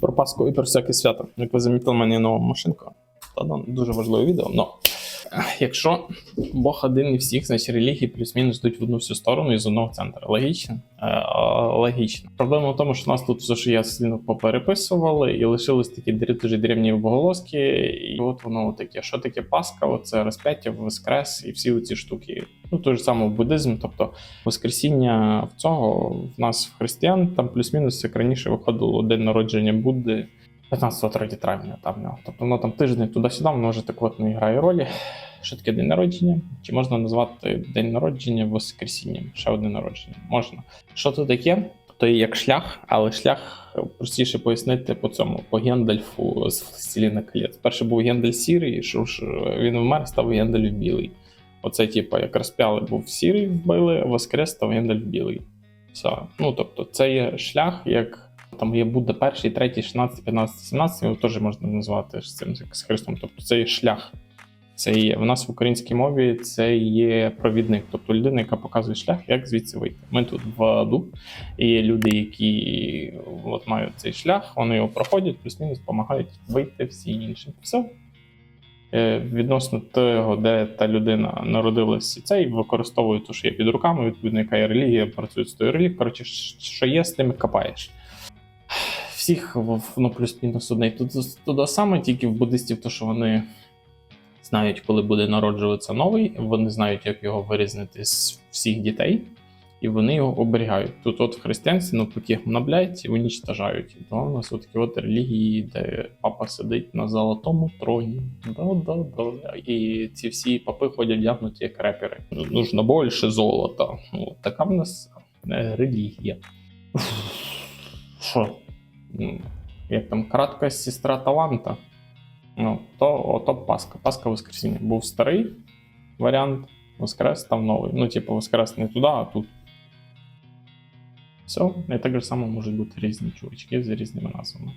про Пасху і про всяке свято. Як ви замітили, в мене є нова машинка. Та да, дуже важливе відео. Но якщо Бог один і всіх, значить релігії плюс-мінус йдуть в одну всю сторону і з одного центру. Логічно? Е, логічно. Проблема в тому, що нас тут все, що я сильно попереписували, і лишились такі дуже древні обголоски. І от воно таке. Що таке Пасха? Оце розп'яття, Воскрес і всі ці штуки. Ну, той же саме в буддизм, тобто Воскресіння в цього в нас в християн там плюс-мінус як раніше виходило день народження Будди 15-3 травня. Там, нього. тобто воно там тиждень туди-сюди, воно вже так от не грає ролі. Що таке день народження? Чи можна назвати день народження Воскресінням? Ще одне народження? Можна. Що це таке? То є як шлях, але шлях простіше пояснити по цьому, по Гендальфу з Властеліна колець. Перший був Гендаль сірий, що ж він вмер, став Гендаль білий. Оце, типу, як розп'яли був сірий, вбили, воскрес став Гендаль білий. Все. Ну, тобто, це є шлях, як там є Будда перший, третій, 16, 15, 17, його теж можна назвати з цим з Христом. Тобто це є шлях. Це є в нас в українській мові це є провідник, тобто людина, яка показує шлях, як звідси вийти. Ми тут в аду, і є люди, які от мають цей шлях, вони його проходять, плюс-мінус допомагають вийти всі інші. Все. Е, Відносно того, де та людина народилась, і цей використовує те, що є під руками, відповідно, яка є релігія, працює з тою релігією. Коротше, що є, з тим копаєш. Всіх воно плюс-мінус одне. Тут туди саме, тільки в буддистів, то що вони знають, коли буде народжуватися новий, вони знають, як його вирізнити з всіх дітей, і вони його оберігають. Тут, от в християнстві, навпаки, гноблять і унічтажають. То у нас от такі от релігії, де папа сидить на золотому троні. Да-да-да. І ці всі папи ходять вдягнуті як репери. Нужно більше золота. От така в нас е, релігія. Що? М, Як там кратка сестра таланта. Ну, то ото Пасха. Пасха Воскресіння. Був старий варіант, Воскрес став новий. Ну, типу, Воскрес не туди, а тут. Все, і так же само можуть бути різні чувачки з різними назвами.